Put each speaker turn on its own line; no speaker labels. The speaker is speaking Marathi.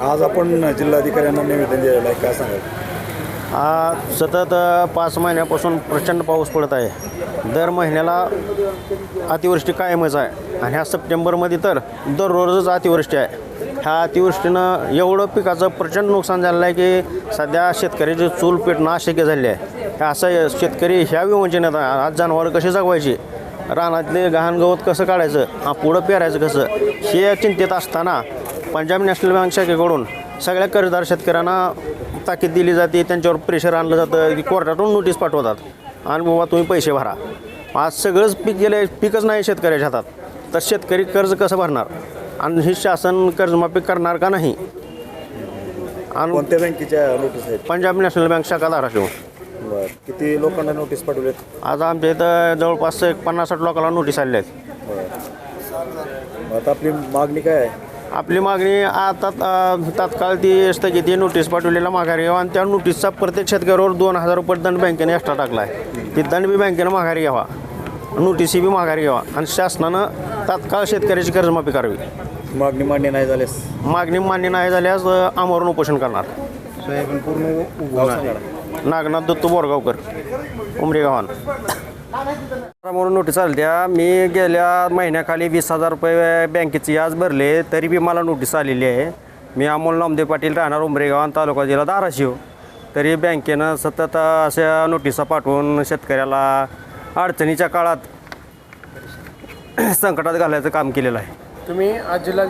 आज आपण जिल्हाधिकाऱ्यांना निवेदन दिलेलं आहे. काय सांगाल?
हा सतत पाच महिन्यापासून प्रचंड पाऊस पडत आहे. दर महिन्याला अतिवृष्टी कायमच आहे. आणि ह्या सप्टेंबरमध्ये तर दररोजच अतिवृष्टी आहे. ह्या अतिवृष्टीनं एवढं पिकाचं प्रचंड नुकसान झालेलं आहे की सध्या शेतकऱ्याची चूल पेटणं अशक्य झाले आहे. असं शेतकरी ह्या विवंचनेत आहे. आज जनावरं कशी जगवायची? रानातले गहाण गवत कसं काढायचं? पुढं पेरायचं कसं? हे चिंतेत असताना पंजाब नॅशनल बँक शाखेकडून सगळ्या कर्जदार शेतकऱ्यांना ताकीद दिली जाते त्यांच्यावर प्रेशर आणलं जातं की कोर्टातून नोटीस पाठवतात. आणि बाबा तुम्ही पैसे भरा. आज सगळंच पीक गेले पीकच नाही शेतकऱ्याच्या हातात. तर शेतकरी कर्ज कसं भरणार? आणि हे शासन कर्जमाफी करणार का नाही? आणि
कोणत्या बँकेच्या नोटीस आहेत?
पंजाब नॅशनल बँक शाखा धाराशिव.
बरं. किती लोकांना नोटीस पाठवलेत?
आज आमच्या इथं जवळपास एक पन्नास साठ लोकांना नोटीस आलेल्या आहेत.
आता आपली मागणी काय आहे?
आपली मागणी आता तात्काळ ती स्थगिती नोटीस पाठवलेला माघारी घ्यावा आणि त्या नोटीसचा प्रत्येक शेतकऱ्यावर दोन हजार रुपये दंड बँकेने एक्स्ट्रा टाकला आहे. ती दंड बी बँकेनं माघारी घ्यावा. नोटीसी बी माघारी घ्यावा. आणि शासनानं तात्काळ शेतकऱ्याची कर्जमाफी करावी.
मागणी मान्य नाही झाल्यास?
मागणी मान्य नाही झाल्यास आमरण उपोषण करणार.
पूर्ण.
नागनाथ दत्तू बोरगावकर उमरी गावान. म्हणून नोटीस आली त्या मी गेल्या महिन्याखाली वीस हजार रुपये बँकेचे याज भरले तरी बी मला नोटीस आलेली आहे. मी अमोल नामदेव पाटील राहणार उमरेगाव आणि तालुका जिल्हा धाराशिव. तरी बँकेनं सतत अशा नोटिसा पाठवून शेतकऱ्याला अडचणीच्या काळात संकटात घालायचं काम केलेलं आहे.
तुम्ही आज जिल्हा